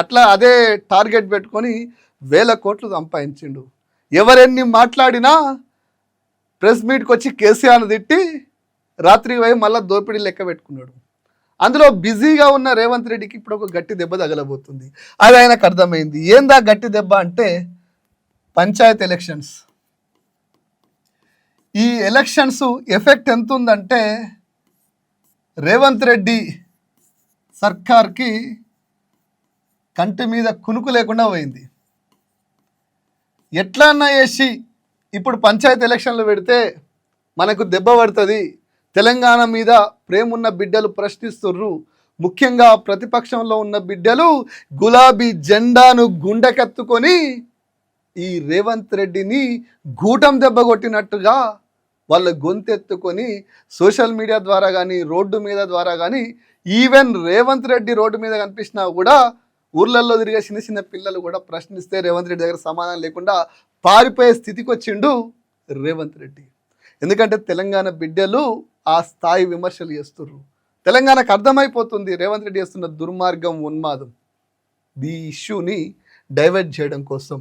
అట్లా అదే టార్గెట్ పెట్టుకొని వేల కోట్లు సంపాదించిండు. ఎవరెన్ని మాట్లాడినా ప్రెస్ మీట్కి వచ్చి కేసీఆర్ను తిట్టి రాత్రి పోయి మళ్ళీ దోపిడీ లెక్క పెట్టుకున్నాడు. అందులో బిజీగా ఉన్న రేవంత్ రెడ్డికి ఇప్పుడు ఒక గట్టి దెబ్బ తగలబోతుంది. అది ఆయనకు అర్థమైంది. ఏందా గట్టి దెబ్బ అంటే పంచాయత్ ఎలక్షన్స్. ఈ ఎలక్షన్స్ ఎఫెక్ట్ ఎంత ఉందంటే రేవంత్ రెడ్డి సర్కార్కి కంటి మీద కునుకు లేకుండా పోయింది. ఎట్లన్నా చేసి ఇప్పుడు పంచాయతీ ఎలక్షన్లు పెడితే మనకు దెబ్బ పడుతుంది. తెలంగాణ మీద ప్రేమున్న బిడ్డలు ప్రశ్నిస్తుర్రు. ముఖ్యంగా ప్రతిపక్షంలో ఉన్న బిడ్డలు గులాబీ జెండాను గుండెకెత్తుకొని ఈ రేవంత్ రెడ్డిని గూటం దెబ్బ కొట్టినట్టుగా వాళ్ళ గొంతెత్తుకొని సోషల్ మీడియా ద్వారా కానీ రోడ్డు మీద ద్వారా కానీ ఈవెన్ రేవంత్ రెడ్డి రోడ్డు మీద కనిపించినా కూడా ఊర్లలో తిరిగే చిన్న చిన్న పిల్లలు కూడా ప్రశ్నిస్తే రేవంత్ రెడ్డి దగ్గర సమాధానం లేకుండా పారిపోయే స్థితికి వచ్చిండు రేవంత్ రెడ్డి. ఎందుకంటే తెలంగాణ బిడ్డలు ఆ స్థాయి విమర్శలు చేస్తుర్రు. తెలంగాణకు అర్థమైపోతుంది రేవంత్ రెడ్డి చేస్తున్న దుర్మార్గం ఉన్మాదం. ఈ ఇష్యూని డైవర్ట్ చేయడం కోసం